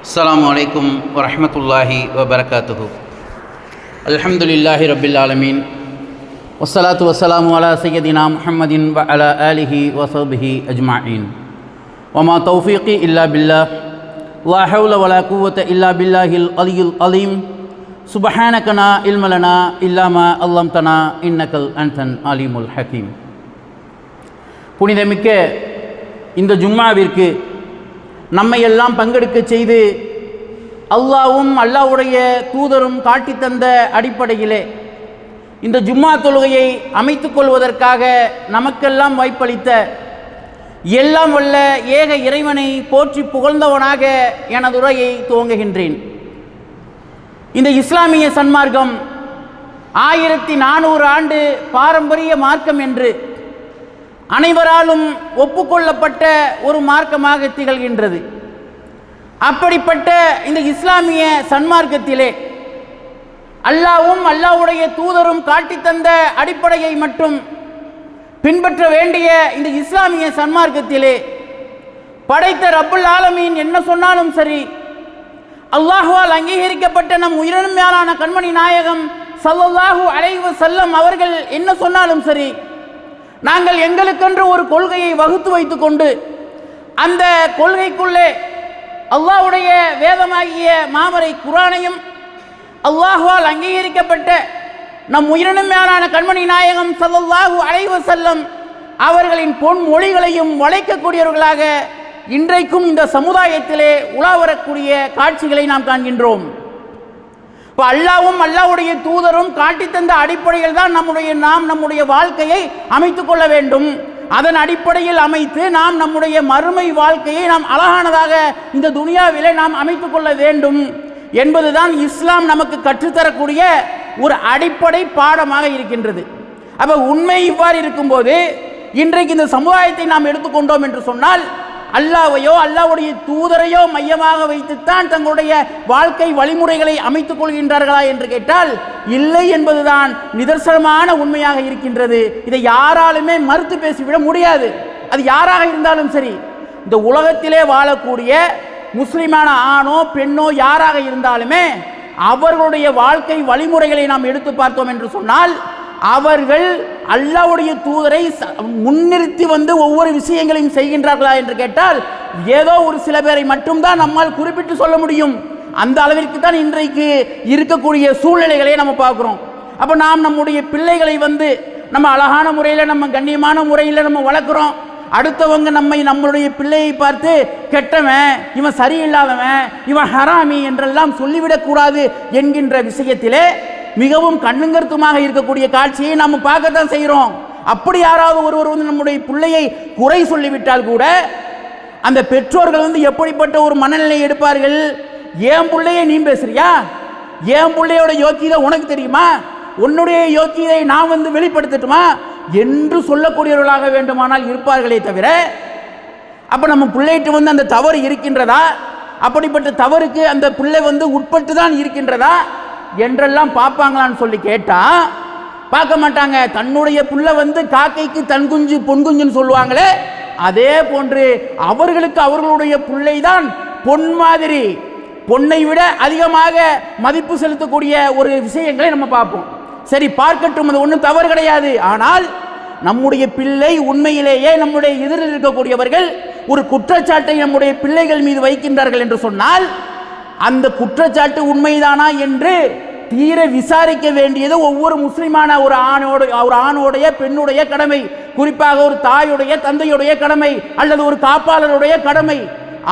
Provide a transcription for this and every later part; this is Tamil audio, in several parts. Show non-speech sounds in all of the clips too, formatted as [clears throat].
السلام عليكم ورحمة الله وبركاته. الحمد لله رب العالمين. والصلاة والسلام على سيدنا محمد وعلى آله وصحبه أجمعين. وما توفيقي إلا بالله. لا حول ولا قوة إلا بالله العلي العظيم. سبحانك لا علم لنا إلا ما علمتنا إنك أنت العليم الحكيم. புனிதமிக்க இந்த ஜும்மாவிற்கு நம்மை எல்லாம் பங்கெடுக்க செய்து அல்லாவும் அல்லாவுடைய தூதரும் காட்டித் தந்த அடிப்படையிலே இந்த ஜும்மா தொழுகையை அமைத்துக் கொள்வதற்காக நமக்கெல்லாம் வாய்ப்பளித்த எல்லாம் வல்ல ஏக இறைவனை போற்றி புகழ்ந்தவனாக எனது உரையை துவங்குகின்றேன். இந்த இஸ்லாமிய சன்மார்க்கம் ஆயிரத்தி நானூறு ஆண்டு பாரம்பரிய மார்க்கம் என்று அனைவராலும் ஒப்புக்கொள்ளப்பட்ட ஒரு மார்க்கமாக திகழ்கின்றது. அப்படிப்பட்ட இந்த இஸ்லாமிய சன்மார்க்கத்திலே அல்லாவும் அல்லாவுடைய தூதரும் காட்டித்தந்த அடிப்படையை மட்டும் பின்பற்ற வேண்டிய இந்த இஸ்லாமிய சன்மார்க்கத்திலே படைத்த ரப்புல் ஆலமீன் என்ன சொன்னாலும் சரி அல்லாஹுவால் அங்கீகரிக்கப்பட்ட நம் உயிரினும் மேலான கண்மணி நாயகம் சல்லல்லாஹு அலைவு செல்லம் அவர்கள் என்ன சொன்னாலும் சரி நாங்கள் எங்களுக்கென்று ஒரு கொள்கையை வகுத்து வைத்துக்கொண்டு அந்த கொள்கைக்குள்ளே அல்லாஹ்வுடைய வேதமாகிய மாமரை குரானையும் அல்லாஹுவால் அங்கீகரிக்கப்பட்ட நம் உயிரினும் மேலான கண்மணி நாயகம் சல்லல்லாஹு அலைவு செல்லம் அவர்களின் பொன்மொழிகளையும் வளைக்கக்கூடியவர்களாக இன்றைக்கும் இந்த சமுதாயத்திலே உலா வரக்கூடிய காட்சிகளை நாம் காண்கின்றோம். இப்போ அல்லாவும் அல்லாவுடைய தூதரும் காட்டித்தந்த அடிப்படையில் தான் நம்முடைய நாம் நம்முடைய வாழ்க்கையை அமைத்து கொள்ள வேண்டும். அதன் அடிப்படையில் அமைத்து நாம் நம்முடைய மறுமை வாழ்க்கையை நாம் அழகானதாக இந்த துனியாவிலே நாம் அமைத்து கொள்ள வேண்டும் என்பதுதான் இஸ்லாம் நமக்கு கற்றுத்தரக்கூடிய ஒரு அடிப்படை பாடமாக இருக்கின்றது. அப்போ உண்மை இவ்வாறு இருக்கும்போது இன்றைக்கு இந்த சமுதாயத்தை நாம் எடுத்துக்கொண்டோம் என்று சொன்னால் அல்லாவையோ அல்லாவுடைய தூதரையோ மையமாக வைத்துத்தான் தங்களுடைய வாழ்க்கை வழிமுறைகளை அமைத்துக் கொள்கின்றார்களா என்று கேட்டால் இல்லை என்பதுதான் நிதர்சனமான உண்மையாக இருக்கின்றது. இதை யாராலுமே மறுத்து பேசிவிட முடியாது. அது யாராக இருந்தாலும் சரி இந்த உலகத்திலே வாழக்கூடிய முஸ்லிமான ஆணோ பெண்ணோ யாராக இருந்தாலுமே அவர்களுடைய வாழ்க்கை வழிமுறைகளை நாம் எடுத்து பார்த்தோம் என்று சொன்னால் அவர்கள் அல்லாவுடைய தூதரை ச- முன்னிறுத்தி வந்து ஒவ்வொரு விஷயங்களையும் செய்கின்றார்களா என்று கேட்டால் ஏதோ ஒரு சில பேரை மட்டும்தான் நம்மால் குறிப்பிட்டு சொல்ல முடியும். அந்த அளவிற்கு தான் இன்றைக்கு இருக்கக்கூடிய சூழ்நிலைகளை நம்ம பார்க்குறோம். அப்போ நாம் நம்முடைய பிள்ளைகளை வந்து நம்ம அழகான முறையில் நம்ம கண்ணியமான முறையில் நம்ம வளர்க்குறோம். அடுத்தவங்க நம்மை நம்மளுடைய பிள்ளையை பார்த்து கெட்டவன் இவன் சரியில்லாதவன் இவன் ஹராமி என்றெல்லாம் சொல்லிவிடக்கூடாது என்கின்ற விஷயத்திலே மிகவும் கண்ணுங்கருத்துமாக இருக்கக்கூடிய காட்சியை நாம் பார்க்கத்தான் செய்கிறோம். அப்படி யாராவது ஒருவர் வந்து நம்முடைய பிள்ளையை குறை சொல்லிவிட்டால் கூட அந்த பெற்றோர்கள் வந்து எப்படிப்பட்ட ஒரு மனநிலை எடுப்பார்கள்? ஏன் பிள்ளையை நீ பேசுறியா? ஏன் பிள்ளையோட யோக்கியதை உனக்கு தெரியுமா? உன்னுடைய யோக்கியதை நான் வந்து வெளிப்படுத்தட்டுமா? என்று சொல்லக்கூடியவர்களாக வேண்டுமானால் இருப்பார்களே தவிர அப்போ நம்ம பிள்ளைகிட்ட வந்து அந்த தவறு இருக்கின்றதா? அப்படிப்பட்ட தவறுக்கு அந்த பிள்ளை வந்து உட்பட்டு தான் இருக்கின்றதா? என்றெல்லாம் பார்ப்பாங்களான்னு சொல்லி கேட்டால் பார்க்க மாட்டாங்க. தன்னுடைய புள்ள வந்து காக்கைக்கு தன் குஞ்சு பொன் குஞ்சுன்னு சொல்லுவாங்களே அதே போன்று அவர்களுக்கு அவர்களுடைய பிள்ளை தான் பொன் மாதிரி. பொன்னை விட அதிகமாக மதிப்பு செலுத்தக்கூடிய ஒரு விஷயங்களை நம்ம பார்ப்போம். சரி பார்க்கட்டும் அது ஒன்றும் தவறு கிடையாது. ஆனால் நம்முடைய பிள்ளை உண்மையிலேயே நம்முடைய எதிரில் இருக்கக்கூடியவர்கள் ஒரு குற்றச்சாட்டை நம்முடைய பிள்ளைகள் மீது வைக்கின்றார்கள் என்று சொன்னால் அந்த குற்றச்சாட்டு உண்மைதானா என்று தீர விசாரிக்க வேண்டியது ஒவ்வொரு முஸ்லிமான ஒரு ஆணோட ஒரு ஆணோடைய பெண்ணுடைய கடமை. குறிப்பாக ஒரு தாயுடைய தந்தையுடைய கடமை அல்லது ஒரு காப்பாளருடைய கடமை.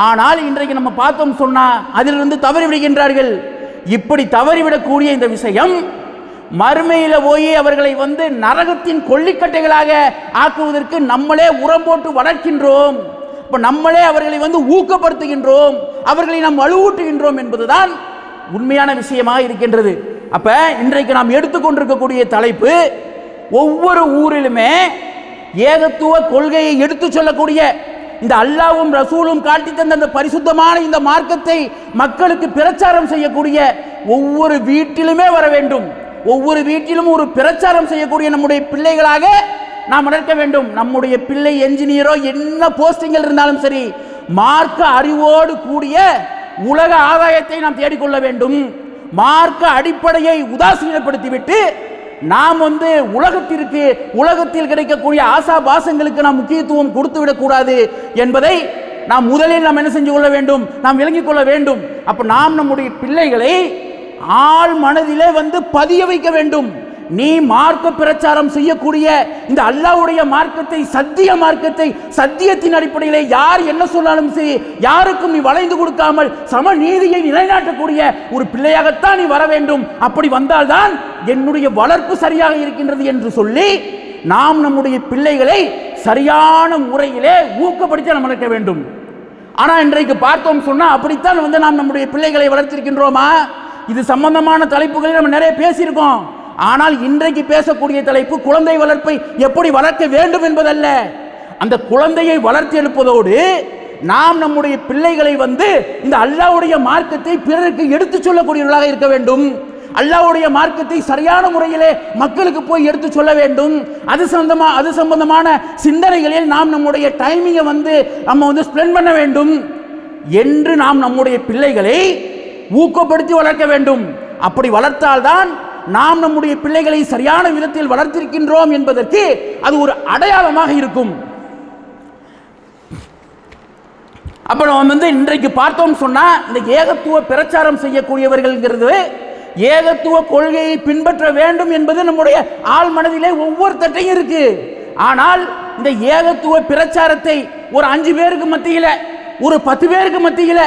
ஆனால் இன்றைக்கு நம்ம பார்த்தோம் சொன்னா அதிலிருந்து தவறிவிடுகின்றார்கள். இப்படி தவறிவிடக்கூடிய இந்த விஷயம் மறுமையில் போய் அவர்களை வந்து நரகத்தின் கொல்லிக்கட்டைகளாக ஆக்குவதற்கு நம்மளே உரம் போட்டு வளர்க்கின்றோம். இப்போ நம்மளே அவர்களை வந்து ஊக்கப்படுத்துகின்றோம். அவர்களை நாம் வலுவூட்டுகின்றோம் என்பதுதான் உண்மையான விஷயமாக இருக்கின்றது. அப்ப இன்றைக்கு நாம் எடுத்துக்கொண்டிருக்கக்கூடிய தலைப்பு ஒவ்வொரு ஊரிலுமே ஏகத்துவ கொள்கையை எடுத்து சொல்லக்கூடிய இந்த அல்லாவும் ரசூலும் காட்டி தந்த அந்த பரிசுத்தமான இந்த மார்க்கத்தை மக்களுக்கு பிரச்சாரம் செய்யக்கூடிய ஒவ்வொரு வீட்டிலுமே வர வேண்டும். ஒவ்வொரு வீட்டிலும் ஒரு பிரச்சாரம் செய்யக்கூடிய நம்முடைய பிள்ளைகளாக நாம் வளர்க்க வேண்டும். நம்முடைய பிள்ளை என்ஜினியரோ என்ன போஸ்டிங்கில் இருந்தாலும் சரி மார்க்க அறிவோடு கூடிய உலக ஆதாயத்தை நாம் தேடிக்கொள்ள வேண்டும். மார்க்க அடிப்படையை உதாசீனப்படுத்திவிட்டு நாம் வந்து உலகத்திற்கு உலகத்தில் கிடைக்கக்கூடிய ஆசா பாசங்களுக்கு நாம் முக்கியத்துவம் கொடுத்து விடக்கூடாது என்பதை நாம் முதலில் நாம் என்ன செஞ்சு கொள்ள வேண்டும்? நாம் விளங்கிக் கொள்ள வேண்டும். அப்ப நாம் நம்முடைய பிள்ளைகளை ஆள் மனதிலே வந்து பதிய வைக்க வேண்டும். நீ மார்க்க பிரச்சாரம் செய்யக்கூடிய இந்த அல்லாஹ்வுடைய மார்க்கத்தை சத்திய மார்க்கத்தை சத்தியத்தின் அடிப்படையிலே யார் என்ன சொன்னாலும் சரி யாருக்கும் நீ வளைந்து கொடுக்காமல் சம நீதியை நிலைநாட்டக்கூடிய ஒரு பிள்ளையாகத்தான் நீ வர வேண்டும். அப்படி வந்தால்தான் என்னுடைய வளர்ப்பு சரியாக இருக்கின்றது என்று சொல்லி நாம் நம்முடைய பிள்ளைகளை சரியான முறையிலே ஊக்கப்படுத்தி நம்ம வளர்க்க வேண்டும். ஆனால் இன்றைக்கு பார்த்தோம் சொன்னால் அப்படித்தான் வந்து நாம் நம்முடைய பிள்ளைகளை வளர்த்திருக்கின்றோமா? இது சம்பந்தமான தலைப்புகளில் நம்ம நிறைய பேசியிருக்கோம். ஆனால் இன்றைக்கு பேசக்கூடிய தலைப்பு குழந்தை வளர்ப்பை எப்படி வளர்க்க வேண்டும் என்பதல்ல. அந்த குழந்தையை வளர்த்தி எழுப்பதோடு நாம் நம்முடைய பிள்ளைகளை வந்து இந்த அல்லாவுடைய மார்க்கத்தை பிறருக்கு எடுத்துச் சொல்லக்கூடியவர்களாக இருக்க வேண்டும். அல்லாவுடைய மார்க்கத்தை சரியான முறையிலே மக்களுக்கு போய் எடுத்து சொல்ல வேண்டும். அது சம்பந்தமா அது சம்பந்தமான சிந்தனைகளில் நாம் நம்முடைய டைமிங்கை வந்து நம்ம வந்து ஸ்பெண்ட் பண்ண வேண்டும். என்று நாம் நம்முடைய பிள்ளைகளை ஊக்கப்படுத்தி வளர்க்க வேண்டும். அப்படி வளர்த்தால்தான் நாம் நம்முடைய பிள்ளைகளை சரியான விதத்தில் வளர்த்திருக்கின்றோம் என்பதற்கு அது ஒரு அடையாளமாக இருக்கும். அப்போ நம்ம வந்து இன்றைக்கு பார்த்தோம் சொன்னா இந்த ஏகத்துவ பிரச்சாரம் செய்யக்கூடியவர்கள்ங்கிறது ஏகத்துவ கொள்கையை பின்பற்ற வேண்டும் என்பது நம்முடைய ஆள் மனதிலே ஒவ்வொருத்தட்டையும் இருக்கு. ஆனால் இந்த ஏகத்துவ பிரச்சாரத்தை ஒரு அஞ்சு பேருக்கு மத்தியில ஒரு பத்து பேருக்கு மத்தியில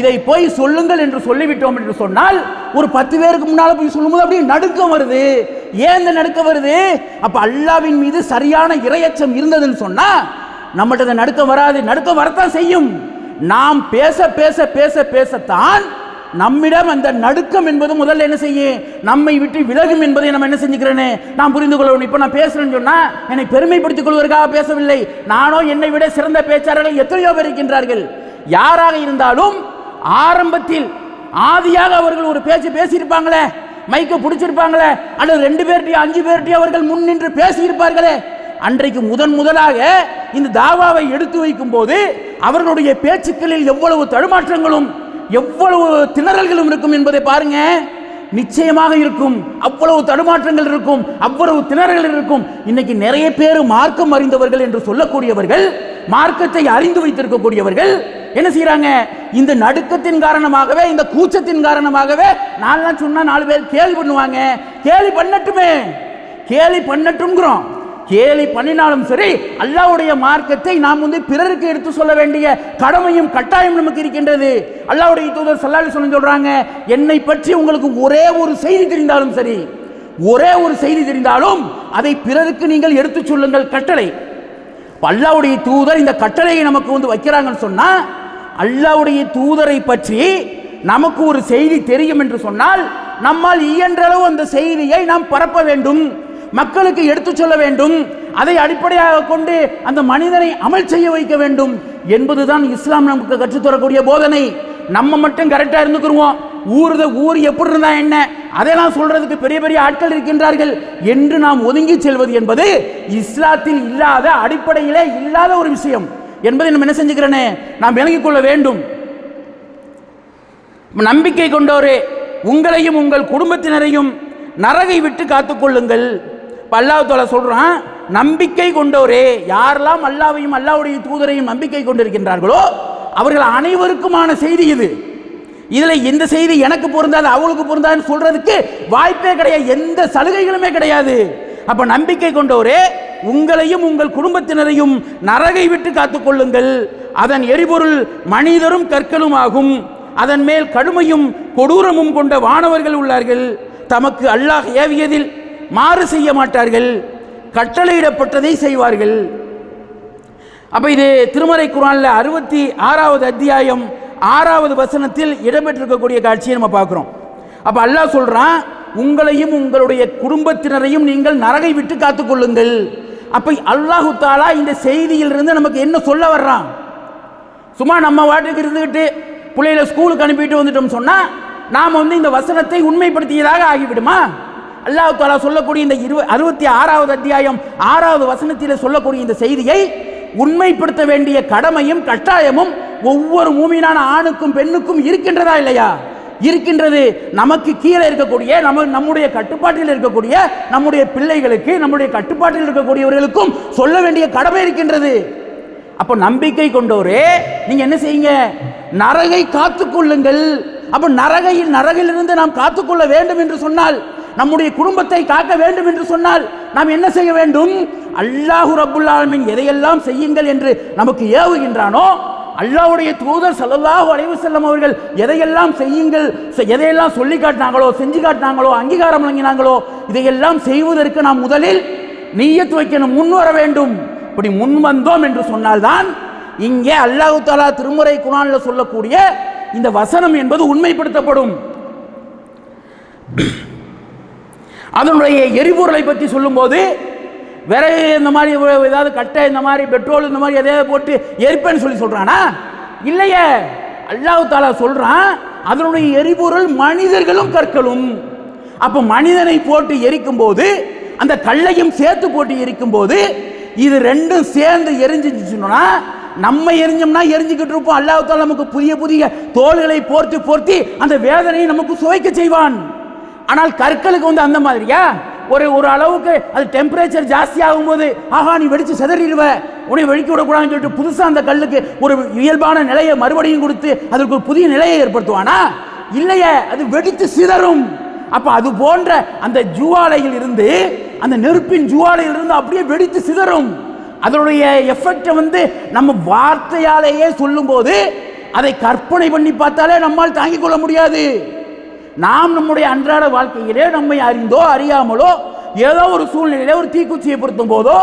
இதை போய் சொல்லுங்கள் என்று சொல்லிவிட்டோம் என்று சொன்னால் ஒரு பத்து பேருக்கு முன்னால் போய் சொல்லும்போது அப்படியே நடுக்கம் வருது. ஏன் இந்த நடுக்கம் வருது? அப்ப அல்லாவின் மீது சரியான இரையச்சம் இருந்ததுன்னு சொன்னா நம்மகிட்ட இந்த நடுக்கம் வராது. நடுக்கம் வரத்தான் செய்யும். நாம் பேச பேச பேச பேசத்தான் நம்மிடம் அந்த நடுக்கம் என்பது முதல்ல என்ன செய்யும் நம்மை விட்டு விலகும் என்பதை நம்ம என்ன செஞ்சுக்கிறேன்னு? நான் புரிந்து கொள்ளணும். இப்போ நான் பேசுறேன்னு சொன்னா என்னை பெருமைப்படுத்திக் கொள்வதற்காக பேசவில்லை. நானோ என்னை விட சிறந்த பேச்சாளர்கள் எத்தனையோ பேர் இருக்கின்றார்கள். யாராக இருந்தாலும் ஆரம்பத்தில் ஆதியாக அவர்கள் ஒரு பேச்சு பேசியிருப்பாங்களே மைக்க பிடிச்சிருப்பாங்களே அல்லது ரெண்டு பேர்ட்டையும் அஞ்சு பேர்ட்டையும் அவர்கள் முன் நின்று பேசியிருப்பார்களே. அன்றைக்கு முதன் முதலாக இந்த தாவாவை எடுத்து வைக்கும் போது அவர்களுடைய பேச்சுக்களில் எவ்வளவு தடுமாற்றங்களும் எவ்வளவு திணறல்களும் இருக்கும் என்பதை பாருங்க. நிச்சயமாக இருக்கும். அவ்வளவு தடுமாற்றங்கள் இருக்கும். அவ்வளவு திணறல்கள் இருக்கும். இன்னைக்கு நிறைய பேர் மார்க்கம் அறிந்தவர்கள் என்று சொல்லக்கூடியவர்கள் மார்க்கத்தை அறிந்து வைத்திருக்கக்கூடியவர்கள் என்ன செய்கிறாங்க இந்த நடுக்கத்தின் காரணமாகவே இந்த கூச்சத்தின் காரணமாகவே நான்லாம் சொன்னா நாலு பேர் கேலி பண்ணுவாங்க. கேலி பண்ணட்டுமே. கேலி பண்ணட்டும்ங்கிறோம். கேலி பண்ணினாலும் சரி அல்லாவுடைய மார்க்கத்தை நாம் வந்து பிறருக்கு எடுத்து சொல்ல வேண்டிய கடமையும் கட்டாயம் நமக்கு இருக்கின்றது. அல்லாவுடைய தூதர் சல்லாஹ் சொல்ல சொல்றாங்க என்னை பற்றி உங்களுக்கு ஒரே ஒரு செய்தி தெரிந்தாலும் சரி ஒரே ஒரு செய்தி தெரிந்தாலும் அதை பிறருக்கு நீங்கள் எடுத்துச் சொல்லுங்கள் கட்டளை. அல்லாவுடைய தூதர் இந்த கட்டளையை நமக்கு வந்து வைக்கிறாங்கன்னு சொன்னா அல்லாவுடைய தூதரை பற்றி நமக்கு ஒரு செய்தி தெரியும் என்று சொன்னால் நம்மால் இயன்றளவு அந்த செய்தியை நாம் பரப்ப வேண்டும் மக்களுக்கு எடுத்துச் சொல்ல வேண்டும் அதை அடிப்படையாக கொண்டு அந்த மனிதனை அமல் செய்ய வைக்க வேண்டும் என்பதுதான் இஸ்லாம் நமக்கு கற்றுத்தரக்கூடிய போதனை. நம்ம மட்டும் கரெக்டாக இருந்துக்குருவோம் ஊருத ஊர் எப்படி இருந்தா என்ன? அதெல்லாம் சொல்றதுக்கு பெரிய பெரிய ஆட்கள் இருக்கின்றார்கள். என்று நாம் ஒதுங்கி செல்வது என்பது இஸ்லாத்தில் இல்லாத அடிப்படையிலே இல்லாத ஒரு விஷயம். என்பதை நம்ம என்ன செஞ்சுக்கிறேனே? நாம் விளங்கிக் கொள்ள வேண்டும். நம்பிக்கை கொண்டோரே உங்களையும் உங்கள் குடும்பத்தினரையும் நரகை விட்டு காத்துக்கொள்ளுங்கள் இப்ப அல்லாஹ் சொல்றான் நம்பிக்கை கொண்டோரே யாரெல்லாம் அல்லாவையும் அல்லாஹ்வுடைய தூதரையும் நம்பிக்கை கொண்டிருக்கின்றார்களோ அவர்கள் அனைவருக்குமான செய்தி இது. இதில் எந்த செய்தி எனக்கு பொருந்தாது அவளுக்கு பொருந்தாதுன்னு சொல்றதுக்கு வாய்ப்பே கிடையாது எந்த சலுகைகளுமே கிடையாது. அப்ப நம்பிக்கை கொண்டோரே உங்களையும் உங்கள் குடும்பத்தினரையும் நரகை விட்டு காத்துக்கொள்ளுங்கள். அதன் எரிபொருள் மனிதரும் கற்களும் ஆகும் அதன் மேல் கடுமையும் கொடூரமும் கொண்ட வானவர்கள் உள்ளார்கள். தமக்கு அல்லாஹ் ஏவியதில் மாறு செய்ய மாட்டார்கள். கட்டளையிடப்பட்டதை செய்வார்கள். அப்ப இது திருமறை குரான்ல அறுபத்தி ஆறாவது அத்தியாயம் ஆறாவது வசனத்தில் இடம்பெற்றிருக்கக்கூடிய காட்சியை நம்ம பார்க்குறோம். அப்ப அல்லாஹ் சொல்றான் உங்களையும் உங்களுடைய குடும்பத்தினரையும் நீங்கள் நரகை விட்டு காத்துக்கொள்ளுங்கள். அப்ப அல்லாஹு தாலா இந்த செய்தியிலிருந்து நமக்கு என்ன சொல்ல வர்றான்? சும்மா நம்ம வாட்டுக்கு இருந்துக்கிட்டு பிள்ளைகளை ஸ்கூலுக்கு அனுப்பிட்டு வந்துட்டோம் சொன்னா நாம் வந்து இந்த வசனத்தை உண்மைப்படுத்தியதாக ஆகிவிடுமா? அல்லாஹு தாலா சொல்லக்கூடிய இந்த இரு அறுபத்தி ஆறாவது அத்தியாயம் ஆறாவது வசனத்தில் சொல்லக்கூடிய இந்த செய்தியை உண்மைப்படுத்த வேண்டிய கடமையும் கட்டாயமும் ஒவ்வொரு மூமினான ஆணுக்கும் பெண்ணுக்கும் இருக்கின்றதா இல்லையா? இருக்கின்றது. நமக்கு கீழே இருக்கக்கூடிய நம்ம நம்முடைய கட்டுப்பாட்டில் இருக்கக்கூடிய நம்முடைய பிள்ளைகளுக்கு நம்முடைய கட்டுப்பாட்டில் இருக்கக்கூடியவர்களுக்கும் சொல்ல வேண்டிய கடமை இருக்கின்றது. அப்போ நம்பிக்கை கொண்டோரே நீங்க என்ன செய்யுங்க? நரகை காத்துக்கொள்ளுங்கள் அப்போ நரகையில் நரகிலிருந்து நாம் காத்துக்கொள்ள வேண்டும் என்று சொன்னால் நம்முடைய குடும்பத்தை காக்க வேண்டும் என்று சொன்னால் நாம் என்ன செய்ய வேண்டும்? அல்லாஹு ரபுல்லாலமின் எதையெல்லாம் செய்யுங்கள் என்று நமக்கு ஏவுகின்றானோ அல்லாவுடைய தூதர் சல்லல்லாஹு அலைவு செல்லம் அவர்கள் எதையெல்லாம் செய்யுங்கள் எதையெல்லாம் சொல்லி காட்டினாங்களோ செஞ்சு காட்டினாங்களோ அங்கீகாரம் வழங்கினாங்களோ இதையெல்லாம் செய்வதற்கு நாம் முதலில் நீயத்து வைக்கணும் முன் வர வேண்டும். இப்படி முன் வந்தோம் என்று சொன்னால்தான் இங்கே அல்லாஹ் தாலா திருமுறை குரானில் சொல்லக்கூடிய இந்த வசனம் என்பது உண்மைப்படுத்தப்படும். [clears throat] அதனுடைய எரிபொருளை பற்றி சொல்லும்போது விறகு இந்த மாதிரி ஏதாவது கட்டை இந்த மாதிரி பெட்ரோல் இந்த மாதிரி எதையாவது போட்டு எரிப்பேன்னு சொல்லி சொல்கிறானா இல்லையே. அல்லாஹு தாலா சொல்கிறான் அதனுடைய எரிபொருள் மனிதர்களும் கற்களும் அப்போ மனிதனை போட்டு எரிக்கும் போது அந்த கல்லையும் சேர்த்து போட்டு எரிக்கும் போது இது ரெண்டும் சேர்ந்து எரிஞ்சிச்சுன்னா நம்ம எரிஞ்சோம்னா எரிஞ்சுக்கிட்டு இருப்போம். அல்லாஹ் தாலா நமக்கு புதிய புதிய தோள்களை போர்த்தி போர்த்தி அந்த வேதனையை நமக்கு சுவைக்க செய்வான். ஆனால் கற்களுக்கு வந்து அந்த மாதிரியா? ஒரு ஒரு அளவுக்கு அது டெம்பரேச்சர் ஜாஸ்தி ஆகும்போது ஆஹா நீ வெடிச்சு செதறிடுவ. உன்னை வெடிக்க விடக்கூடாதுன்னு சொல்லிட்டு புதுசாக அந்த கல்லுக்கு ஒரு இயல்பான நிலையை மறுபடியும் கொடுத்து அதற்கு ஒரு புதிய நிலையை ஏற்படுத்துவானா? இல்லையே அது வெடித்து சிதறும். அப்போ அது போன்ற அந்த ஜுவாலையில் இருந்து அந்த நெருப்பின் ஜுவாலையில் இருந்து அப்படியே வெடித்து சிதறும். அதனுடைய எஃபெக்டை வந்து நம்ம வார்த்தையாலேயே சொல்லும்போது அதை கற்பனை பண்ணி பார்த்தாலே நம்மால் தாங்கிக் கொள்ள முடியாது. நாம் நம்முடைய அன்றாட வாழ்க்கையிலே நம்மை அறிந்தோ அறியாமலோ ஏதோ ஒரு சூழ்நிலையில ஒரு தீக்குச்சியை பொருத்தும் போதோ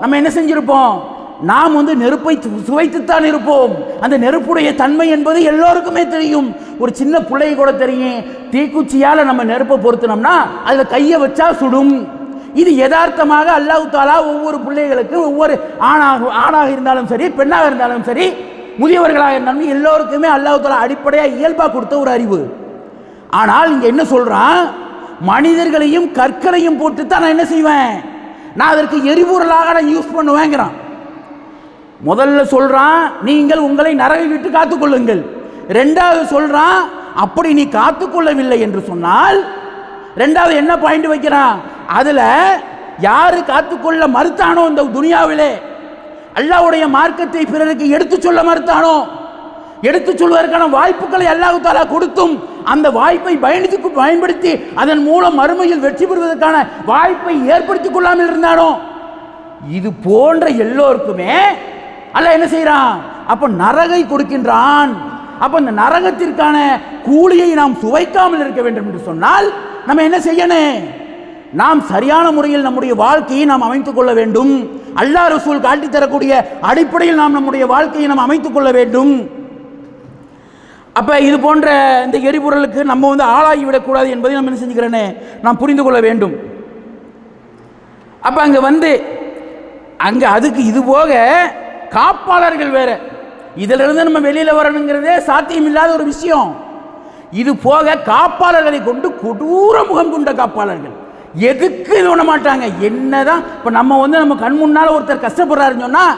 நம்ம என்ன செஞ்சிருப்போம்? நாம் வந்து நெருப்பை சுவைத்துத்தான் இருப்போம். அந்த நெருப்புடைய தன்மை என்பது எல்லோருக்குமே தெரியும். ஒரு சின்ன பிள்ளை கூட தெரியும். தீக்குச்சியால் நம்ம நெருப்பை பொருத்தினோம்னா அதில் கையை வச்சா சுடும். இது யதார்த்தமாக அல்லாஹு தாலா ஒவ்வொரு பிள்ளைகளுக்கு ஒவ்வொரு ஆணாக ஆணாக இருந்தாலும் சரி பெண்ணாக இருந்தாலும் சரி முதியவர்களாக இருந்தாலும் எல்லோருக்குமே அல்லாஹு தாலா அடிப்படையாக இயல்பாக கொடுத்த ஒரு அறிவு. ஆனால் இங்க என்ன சொல்றான்? மனிதர்களையும் கற்களையும் போட்டு தான் நான் என்ன செய்வேன்? நான் அதற்கு எரிபொருளாக நான் யூஸ் பண்ணுவேங்கிறான். முதல்ல சொல்றான் நீங்கள் உங்களை நரகை விட்டு காத்துக்கொள்ளுங்கள் ரெண்டாவது சொல்றான் அப்படி நீ காத்துக்கொள்ளவில்லை என்று சொன்னால் ரெண்டாவது என்ன பாயிண்ட் வைக்கிறான்? அதுல யாரு காத்துக்கொள்ள மறுத்தானோ இந்த துனியாவிலே அல்லாவுடைய மார்க்கத்தை பிறருக்கு எடுத்து சொல்ல மறுத்தானோ? எடுத்து சொல்வதற்கான வாய்ப்புகளை அல்லாஹு தாலா கொடுத்தும் அந்த வாய்ப்பை பயணித்து பயன்படுத்தி அதன் மூலம் மறுமையில் வெற்றி பெறுவதற்கான வாய்ப்பை ஏற்படுத்திக் கொள்ளாமல் இருந்தானோ? இது போன்ற எல்லோருக்குமே அல்ல என்ன செய்றான் அப்ப நரகை கொடுக்கின்றான். அப்ப இந்த நரகத்திற்கான கூலியை நாம் சுவைக்காமல் இருக்க வேண்டும் என்று சொன்னால் நம்ம என்ன செய்யணும்? நாம் சரியான முறையில் நம்முடைய வாழ்க்கையை நாம் அமைத்துக் கொள்ள வேண்டும். அல்லாஹ் ரசூல் காட்டித் தரக்கூடிய அடிப்படையில் நாம் நம்முடைய வாழ்க்கையை நாம் அமைத்துக் கொள்ள வேண்டும். அப்போ இது போன்ற இந்த எரிபொருளுக்கு நம்ம வந்து ஆளாகி விடக்கூடாது என்பதை நம்ம என்ன செஞ்சுக்கிறேன்னு நாம் புரிந்து கொள்ள வேண்டும். அப்போ அங்கே வந்து அங்கே அதுக்கு இது போக காப்பாளர்கள் வேற. இதிலிருந்து நம்ம வெளியில் வரணுங்கிறதே சாத்தியம் இல்லாத ஒரு விஷயம். இது போக காப்பாளர்களை கொண்டு கொடூர முகம் கொண்ட காப்பாளர்கள். எதுக்கு இது பண்ண மாட்டாங்க? என்னதான்? இப்போ நம்ம வந்து நம்ம கண் முன்னால ஒருத்தர் கஷ்டப்படுறாருன்னு சொன்னால்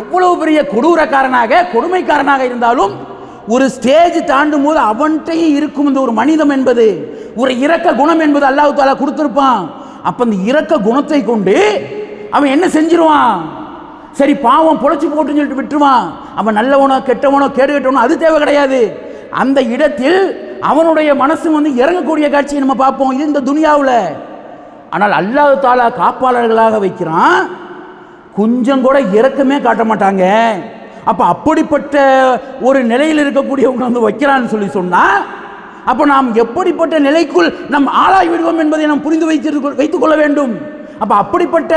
எவ்வளவு பெரிய கொடூரக்காரனாக கொடுமைக்காரனாக இருந்தாலும் ஒரு ஸ்டேஜ் தாண்டும் போது அவன்கிட்டையும் இருக்கும் இந்த ஒரு மனிதம் என்பது ஒரு இரக்க குணம் என்பது அல்லாஹு தாலா கொடுத்துருப்பான். அப்ப அந்த இரக்க குணத்தை கொண்டு அவன் என்ன செஞ்சிருவான்? சரி பாவம் பொழைச்சு போட்டுன்னு சொல்லிட்டு விட்டுருவான். அவன் நல்லவனோ கெட்டவனோ கேடு கெட்டவனோ அது தேவை கிடையாது. அந்த இடத்தில் அவனுடைய மனசு வந்து இறங்கக்கூடிய காட்சியை நம்ம பார்ப்போம். இது இந்த துனியாவில். ஆனால் அல்லாஹு தாலா காப்பாளர்களாக வைக்கிறான். கொஞ்சம் கூட இரக்கமே காட்ட மாட்டாங்க. அப்போ அப்படிப்பட்ட ஒரு நிலையில் இருக்கக்கூடியவங்க வந்து வைக்கிறான்னு சொல்லி சொன்னால் அப்போ நாம் எப்படிப்பட்ட நிலைக்குள் நம் ஆளாகி விடுவோம் என்பதை நாம் புரிந்து வைத்திருக்க வைத்துக் கொள்ள வேண்டும். அப்போ அப்படிப்பட்ட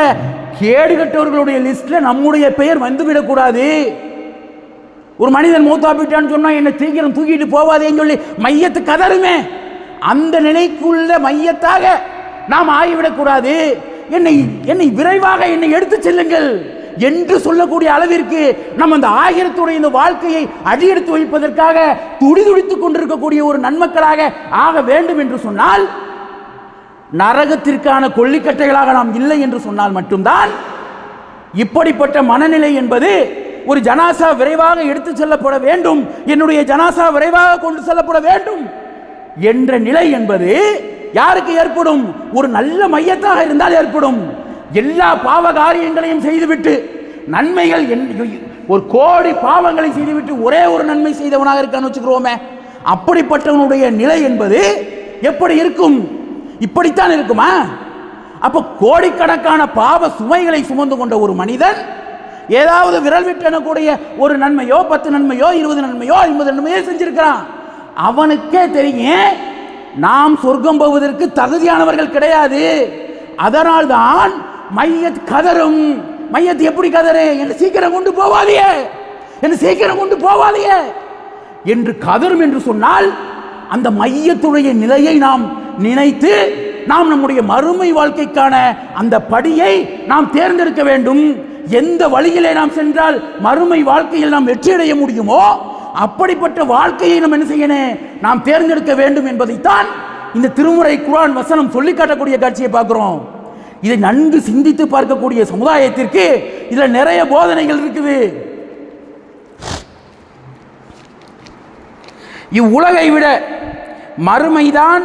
கேடு கட்டவர்களுடைய லிஸ்ட்ல நம்முடைய பெயர் வந்துவிடக்கூடாது ஒரு மனிதன் மூத்தா போயிட்டான்னு சொன்னால் என்ன சீக்கிரம் தூக்கிட்டு போவாதேன்னு சொல்லி மையத்து கதருமே அந்த நிலைக்குள்ள மையத்தாக நாம் ஆகிவிடக்கூடாது என்னை என்னை விரைவாக என்னை எடுத்து செல்லுங்கள். என்று சொல்லக்கூடிய அளவிற்கு நம்ம அந்த ஆயிரத்துடைய இந்த வாழ்க்கையை அடியெடுத்து வைப்பதற்காக துடிதுடித்துக் கொண்டிருக்கக்கூடிய ஒரு நன்மக்களாக ஆக வேண்டும் என்று சொன்னால் நரகத்திற்கான கொல்லிக்கட்டைகளாக நாம் இல்லை என்று சொன்னால் மட்டும்தான் இப்படிப்பட்ட மனநிலை என்பது ஒரு ஜனாசா விரைவாக எடுத்து செல்லப்பட வேண்டும் என்னுடைய ஜனாசா விரைவாக கொண்டு செல்லப்பட வேண்டும் என்ற நிலை என்பது யாருக்கு ஏற்படும்? ஒரு நல்ல மையத்தாக இருந்தால் ஏற்படும். எல்லா பாவ காரியங்களையும் செய்துவிட்டு நன்மைகள் என்- ஒரு கோடி பாவங்களை செய்துவிட்டு ஒரே ஒரு நன்மை செய்தவனாக இருக்கான்னு வச்சுக்கிறோமே. அப்படிப்பட்டவனுடைய நிலை என்பது எப்படி இருக்கும்? இப்படித்தான் இருக்குமா? அப்போ கோடிக்கணக்கான பாவ சுமைகளை சுமந்து கொண்ட ஒரு மனிதன் ஏதாவது விரல் விட்டு ஒரு நன்மையோ பத்து நன்மையோ இருபது நன்மையோ ஐம்பது நன்மையோ செஞ்சிருக்கிறான். அவனுக்கே தெரியும் நாம் சொர்க்கம் போவதற்கு தகுதியானவர்கள் கிடையாது. அதனால்தான் மையத் கதரும் மையத் எப்படி கதறு? என்று சீக்கிரம் கொண்டு போவாதியே. என்று சீக்கிரம் கொண்டு போவாதியே. என்று கதரும் என்று சொன்னால் அந்த மையத்துடைய நிலையை நாம் நினைத்து நாம் நம்முடைய மறுமை வாழ்க்கைக்கான அந்த படியை நாம் தேர்ந்தெடுக்க வேண்டும். எந்த வழியிலே நாம் சென்றால் மறுமை வாழ்க்கையில் நாம் வெற்றியடைய முடியுமோ அப்படிப்பட்ட வாழ்க்கையை நாம் என்ன செய்யணும் நாம் தேர்ந்தெடுக்க வேண்டும் என்பதைத்தான் இந்த திருமுறை குரான் வசனம் சொல்லி காட்டக்கூடிய காட்சியை பார்க்கிறோம். இதை நன்கு சிந்தித்து பார்க்கக்கூடிய சமுதாயத்திற்கு இதில் நிறைய போதனைகள் இருக்குது. இவ்வுலகை விட மறுமைதான்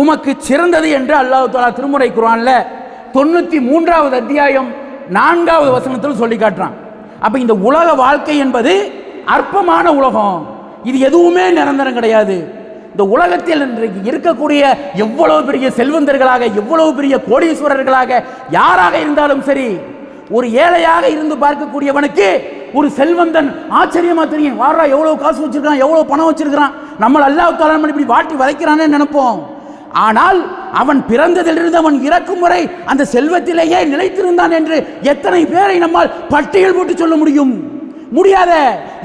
உமக்கு சிறந்தது என்று அல்லாஹ் தாலா திருமுறை குரான்ல தொண்ணூத்தி மூன்றாவது அத்தியாயம் நான்காவது வசனத்தில் சொல்லி காட்டுறான். அப்ப இந்த உலக வாழ்க்கை என்பது அற்பமான உலகம். இது எதுவுமே நிரந்தரம் கிடையாது. இந்த உலகத்தில் இன்றைக்கு இருக்கக்கூடிய எவ்வளவு பெரிய செல்வந்தர்களாக எவ்வளவு பெரிய கோடீஸ்வரர்களாக யாராக இருந்தாலும் சரி ஒரு ஏழையாக இருந்து பார்க்கக்கூடியவனுக்கு ஒரு செல்வந்தன் ஆச்சரியமா தெரியும். வாரா எவ்வளவு காசு வச்சிருக்கான் எவ்வளவு பணம் வச்சிருக்கிறான் நம்ம அல்லாஹ் தாலா இப்படி வாட்டி வதைக்கிறானே நினைப்போம். ஆனால் அவன் பிறந்ததிலிருந்து அவன் இறக்கும் வரை அந்த செல்வத்திலேயே நிலைத்திருந்தான் என்று எத்தனை பேரை நம்மால் பட்டியல் போட்டு சொல்ல முடியும்? முடியாத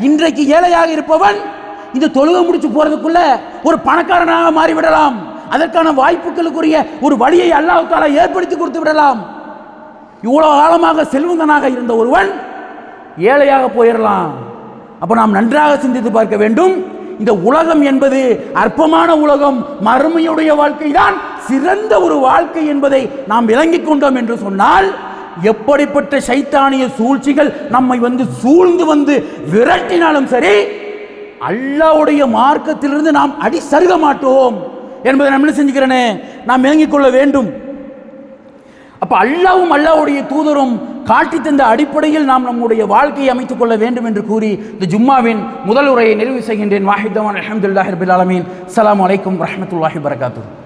இன்றைக்கு ஏழையாக இருப்பவன் இந்த தொழுகை முடிச்சு போறதுக்குள்ள ஒரு பணக்காரனாக மாறிவிடலாம். அதற்கான வாய்ப்புகளுக்குரிய ஒரு வழியை அல்லாஹ் ஏற்படுத்தி கொடுத்து விடலாம். இவ்வளவு காலமாக செல்வந்தனாக இருந்த ஒருவன் ஏழையாக போயிடலாம் அப்ப நாம் நன்றாக சிந்தித்து பார்க்க வேண்டும். இந்த உலகம் என்பது அற்பமான உலகம். மறுமையுடைய வாழ்க்கை தான் சிறந்த ஒரு வாழ்க்கை என்பதை நாம் விளங்கிக் கொண்டோம் என்று சொன்னால் எப்படிப்பட்ட சைத்தானிய சூழ்ச்சிகள் நம்மை வந்து சூழ்ந்து வந்து விரட்டினாலும் சரி அல்லாவுடைய மார்க்கத்திலிருந்து நாம் அடி சருக மாட்டோம் என்பதை நாம் என்ன செஞ்சுக்கிறேனே? நாம் விளங்கிக் கொள்ள வேண்டும். அப்போ அல்லாவும் அல்லாவுடைய தூதரும் காட்டி தந்த அடிப்படையில் நாம் நம்முடைய வாழ்க்கையை அமைத்துக் கொள்ள வேண்டும் என்று கூறி இந்த ஜும்மாவின் முதல் உரையை நிறைவு செய்கின்றேன். வாஹிதவான் அலமதுல்லாஹி அலமீன் ஆலமீன். அஸ்ஸலாமு அலைக்கும் வரகாத்து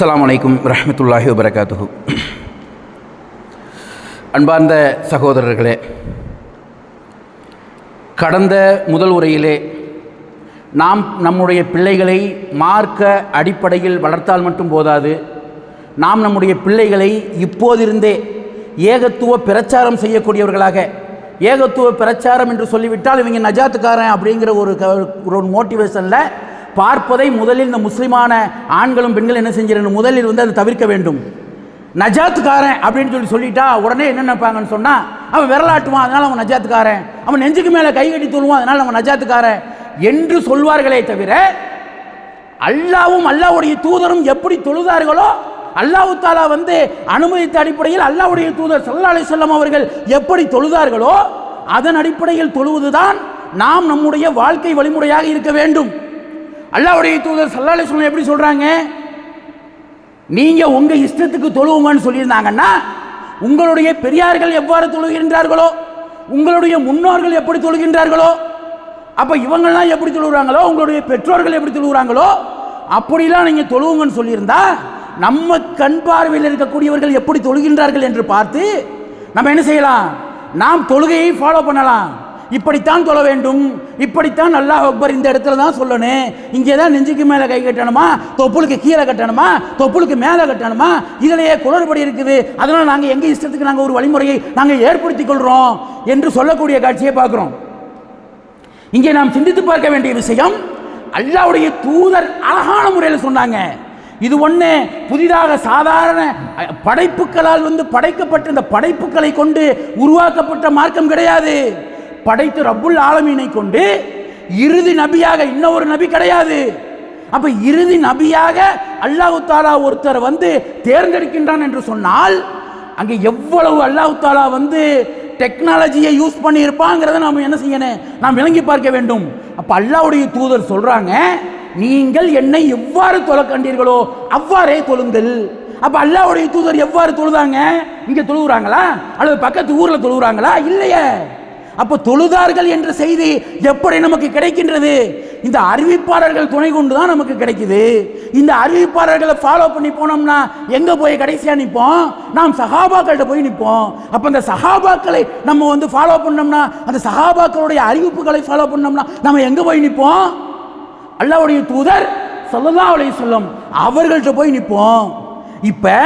அஸ்லாம் அலைக்கும் ரஹமத்துல்லாஹி வபரகாத்துஹு. அன்பார்ந்த சகோதரர்களே கடந்த முதல் உரையிலே நாம் நம்முடைய பிள்ளைகளை மார்க்க அடிப்படையில் வளர்த்தால் மட்டும் போதாது நாம் நம்முடைய பிள்ளைகளை இப்போதிருந்தே ஏகத்துவ பிரச்சாரம் செய்யக்கூடியவர்களாக ஏகத்துவ பிரச்சாரம் என்று சொல்லிவிட்டால் இவங்க நஜாத்துக்காரன் அப்படிங்கிற ஒரு க- ஒரு மோட்டிவேஷனில் பார்ப்பதை முதலில் இந்த முஸ்லிமான ஆண்களும் பெண்களும் என்ன செஞ்சிடணும் முதலில் வந்து அதை தவிர்க்க வேண்டும். நஜாத்துக்காரன் அப்படின்னு சொல்லி சொல்லிட்டா உடனே என்ன நினைப்பாங்கன்னு சொன்னா அவன் விரலாட்டுவான் அதனால அவன் நஜாத்துக்காரன். அவன் நெஞ்சுக்கு மேலே கை கட்டி தூள்வான் அதனால அவன் நஜாத்துக்காரன். என்று சொல்வார்களே தவிர அல்லாவும் அல்லாவுடைய தூதரும் எப்படி தொழுதார்களோ அல்லாஹு தாலா வந்து அனுமதித்த அடிப்படையில் அல்லாவுடைய தூதர் சல்லா அலிசல்லாம் அவர்கள் எப்படி தொழுதார்களோ அதன் அடிப்படையில் தொழுவதுதான் நாம் நம்முடைய வாழ்க்கை வழிமுறையாக இருக்க வேண்டும். அல்லாவுடைய தூதர் சல்லா சொல்ல எப்படி சொல்றாங்க? நீங்க உங்க இஷ்டத்துக்கு தொழுவுங்கன்னு சொல்லியிருந்தாங்கன்னா உங்களுடைய பெரியார்கள் எவ்வாறு தொழுகின்றார்களோ உங்களுடைய முன்னோர்கள் எப்படி தொழுகின்றார்களோ அப்ப இவங்கெல்லாம் எப்படி தொழுகிறாங்களோ உங்களுடைய பெற்றோர்கள் எப்படி தொழுகிறாங்களோ அப்படிலாம் நீங்க தொழுவுங்கன்னு சொல்லியிருந்தா நம்ம கண் பார்வையில் இருக்கக்கூடியவர்கள் எப்படி தொழுகின்றார்கள் என்று பார்த்து நம்ம என்ன செய்யலாம்? நாம் தொழுகையை ஃபாலோ பண்ணலாம். இப்படித்தான் தொழ வேண்டும். இப்படித்தான் அல்லாஹ் அக்பர் இந்த இடத்துல தான் சொல்லணும். இங்கே தான் நெஞ்சுக்கு மேலே கை கட்டணுமா? தொப்புளுக்கு கீழே கட்டணுமா? தொப்புளுக்கு மேலே கட்டணுமா? இதிலேயே குளறுபடி இருக்குது. அதனால் நாங்கள் எங்கள் இஷ்டத்துக்கு நாங்கள் ஒரு வழிமுறையை நாங்கள் ஏற்படுத்திக் கொள்கிறோம் என்று சொல்லக்கூடிய காட்சியை பார்க்குறோம். இங்கே நாம் சிந்தித்து பார்க்க வேண்டிய விஷயம் அல்லாவுடைய தூதர் அழகான முறையில் சொன்னாங்க. இது ஒன்று புதிதாக சாதாரண படைப்புகளால் வந்து படைக்கப்பட்ட இந்த படைப்புகளை கொண்டு உருவாக்கப்பட்ட மார்க்கம் கிடையாது. படைத்து ரப்புல் ஆலமீனை கொண்டு இறுதி நபியாக இன்னொரு நபி கிடையாது. அப்ப இறுதி நபியாக அல்லாஹு தாலா ஒருத்தர் வந்து தேர்ந்தெடுக்கின்றான் என்று சொன்னால் அங்கே எவ்வளவு அல்லாஹு தாலா வந்து டெக்னாலஜியை யூஸ் பண்ணி இருப்பாங்கிறத நாம் என்ன செய்யணும்? நாம் விளங்கி பார்க்க வேண்டும். அப்போ அல்லாவுடைய தூதர் சொல்கிறாங்க நீங்கள் என்னை எவ்வாறு தொலை கண்டீர்களோ அவ்வாறே தொழுங்கள். அப்போ அல்லாவுடைய தூதர் எவ்வாறு தொழுதாங்க? இங்கே தொழுகிறாங்களா அல்லது பக்கத்து ஊரில் தொழுகிறாங்களா இல்லையே. அப்போ தொழுதார்கள் என்ற செய்தி எப்படி நமக்கு கிடைக்கின்றது? இந்த அறிவிப்பாளர்கள் துணை கொண்டு தான் நமக்கு கிடைக்குது. இந்த அறிவிப்பாளர்களை ஃபாலோ பண்ணி போனோம்னா எங்கே போய் கடைசியாக நிற்போம் நாம் சஹாபாக்கள்கிட்ட போய் நிற்போம் அப்போ அந்த சகாபாக்களை நம்ம வந்து ஃபாலோ பண்ணோம்னா அந்த சகாபாக்களுடைய அறிவிப்புகளை ஃபாலோ பண்ணோம்னா நம்ம எங்கே போய் நிற்போம் அல்லாவுடைய தூதர் ஸல்லல்லாஹு அலைஹி வஸல்லம் அவர்கள்ட்ட போய் நிற்போம் இப்போ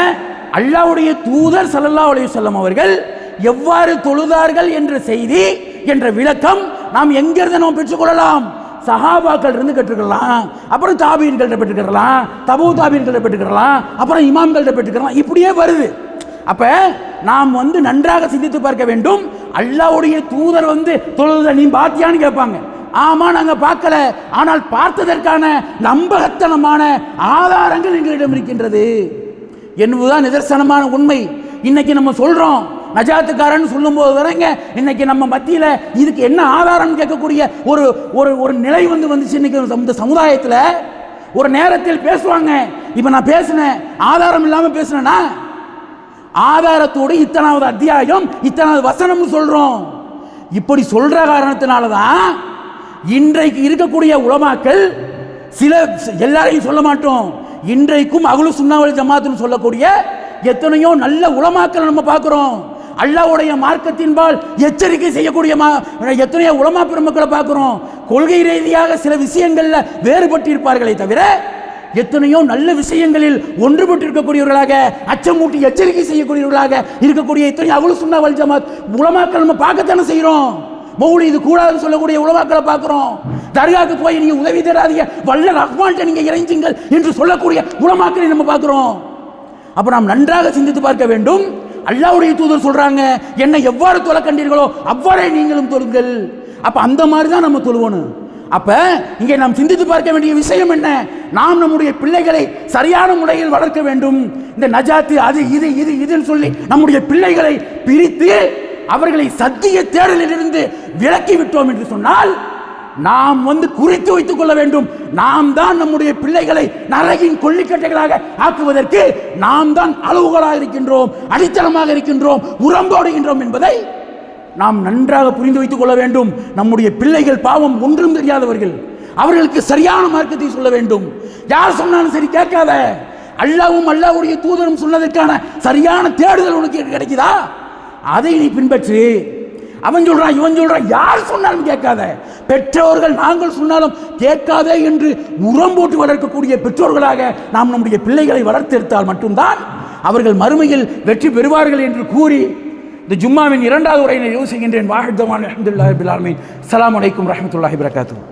அல்லாவுடைய தூதர் சல்லல்லா அலைஹி சொல்லம் அவர்கள் எவ்வாறு தொழுதார்கள் என்ற செய்தி என்ற விளக்கம் நாம் எங்கிருந்து நாம் பெற்றுக்கொள்ளலாம்? சஹாபாக்கள் இருந்து கற்றுக்கலாம் அப்புறம் தாபீன்கள்ட்ட பெற்றுக்கலாம் தபு தாபீன்கள்ட்ட பெற்றுக்கலாம் அப்புறம் இமாம்கள்ட்ட பெற்றுக்கலாம் இப்படியே வருது. அப்ப நாம் வந்து நன்றாக சிந்தித்து பார்க்க வேண்டும். அல்லாவுடைய தூதர் வந்து தொழுத நீ பாத்தியான்னு கேட்பாங்க. ஆமா நாங்க பார்க்கல. ஆனால் பார்த்ததற்கான நம்பகத்தனமான ஆதாரங்கள் எங்களிடம் இருக்கின்றது. என்பதுதான் நிதர்சனமான உண்மை. இன்னைக்கு நம்ம சொல்றோம். நஜாத்துக்காரன் சொல்லும்போது வரங்க இன்னைக்கு நம்ம மத்தியில் இதுக்கு என்ன ஆதாரம் கேட்கக்கூடிய ஒரு ஒரு ஒரு நிலை வந்து வந்துச்சு இன்னைக்கு இந்த சமுதாயத்தில். ஒரு நேரத்தில் பேசுவாங்க இப்போ நான் பேசினேன் ஆதாரம் இல்லாமல் பேசினேன்னா ஆதாரத்தோடு இத்தனாவது அத்தியாயம் இத்தனாவது வசனம்னு சொல்கிறோம் இப்படி சொல்கிற காரணத்தினால தான் இன்றைக்கு இருக்கக்கூடிய உலமாக்கள் சில எல்லாரையும் சொல்ல மாட்டோம். இன்றைக்கும் அகுலு சுண்ணாவல் ஜமாத்துன்னு சொல்லக்கூடிய எத்தனையோ நல்ல உலமாக்கள் நம்ம பார்க்குறோம். அல்லாஹ்வுடைய மார்க்கத்தின்பால் எச்சரிக்கை செய்யக்கூடிய எத்தனையோ உலமா பெருமக்களை பார்க்குறோம். கொள்கை ரீதியாக சில விஷயங்களில் வேறுபட்டிருப்பார்களே தவிர எத்தனையோ நல்ல விஷயங்களில் ஒன்றுபட்டு இருக்கக்கூடியவர்களாக அச்சமூட்டி எச்சரிக்கை செய்யக்கூடியவர்களாக இருக்கக்கூடிய எத்தனையோ அவளு சுண்ணா வல் ஜமாத் உலமாக்கள் நம்ம பார்க்கத்தானே செய்கிறோம். மௌலி இது கூடாதுன்னு சொல்லக்கூடிய உலமாக்களை பார்க்குறோம். தர்காவுக்கு போய் நீங்கள் உதவி தராதீங்க வல்ல ரஹ்மான்ட்ட நீங்கள் இறைஞ்சுங்கள் என்று சொல்லக்கூடிய உலமாக்களை நம்ம பார்க்குறோம். அப்போ நாம் நன்றாக சிந்தித்து பார்க்க வேண்டும். அல்லாவுடைய தூதர் சொல்றாங்க என்னை எவ்வாறு தொலை கண்டீர்களோ அவ்வாறே நீங்களும் தொழுங்கள். அப்ப அந்த மாதிரி தான் நம்ம தொழுவணும். அப்ப இங்கே நாம் சிந்தித்து பார்க்க வேண்டிய விஷயம் என்ன? நாம் நம்முடைய பிள்ளைகளை சரியான முறையில் வளர்க்க வேண்டும். இந்த நஜாத்து அது இது இது இதுன்னு சொல்லி நம்முடைய பிள்ளைகளை பிரித்து அவர்களை சத்திய தேடலிலிருந்து விலக்கி விட்டோம் என்று சொன்னால் நாம் வந்து குறித்து வைத்துக் கொள்ள வேண்டும். நாம் தான் நம்முடைய பிள்ளைகளை நரகின் கொல்லிக்கட்டைகளாக ஆக்குவதற்கு நாம் தான் அளவுகளாக இருக்கின்றோம் அடித்தளமாக இருக்கின்றோம் உரம்போடுகின்றோம் என்பதை நாம் நன்றாக புரிந்து வைத்துக் கொள்ள வேண்டும். நம்முடைய பிள்ளைகள் பாவம் ஒன்றும் தெரியாதவர்கள். அவர்களுக்கு சரியான மார்க்கத்தை சொல்ல வேண்டும். யார் சொன்னாலும் சரி கேட்காத. அல்லாவும் அல்லாவுடைய தூதரும் சொன்னதற்கான சரியான தேடுதல் உனக்கு கிடைக்குதா? அதை நீ பின்பற்று. அவன் சொல்றான் இவன் சொல்றான் யார் சொன்னாலும் கேட்காத. பெற்றோர்கள் நாங்கள் சொன்னாலும் கேட்காதே என்று உரம் போட்டு வளர்க்கக்கூடிய பெற்றோர்களாக நாம் நம்முடைய பிள்ளைகளை வளர்த்தெடுத்தால் மட்டும்தான் அவர்கள் மறுமையில் வெற்றி பெறுவார்கள் என்று கூறி இந்த ஜும்மாவின் இரண்டாவது உரையினை யோசிக்கின்றேன். வாஹிதமான அஹமதுல்லாஹி பிலாலமீன் அஸ்ஸலாமு அலைக்கும் ரஹமத்துல்லாஹி வரகாத்துஹு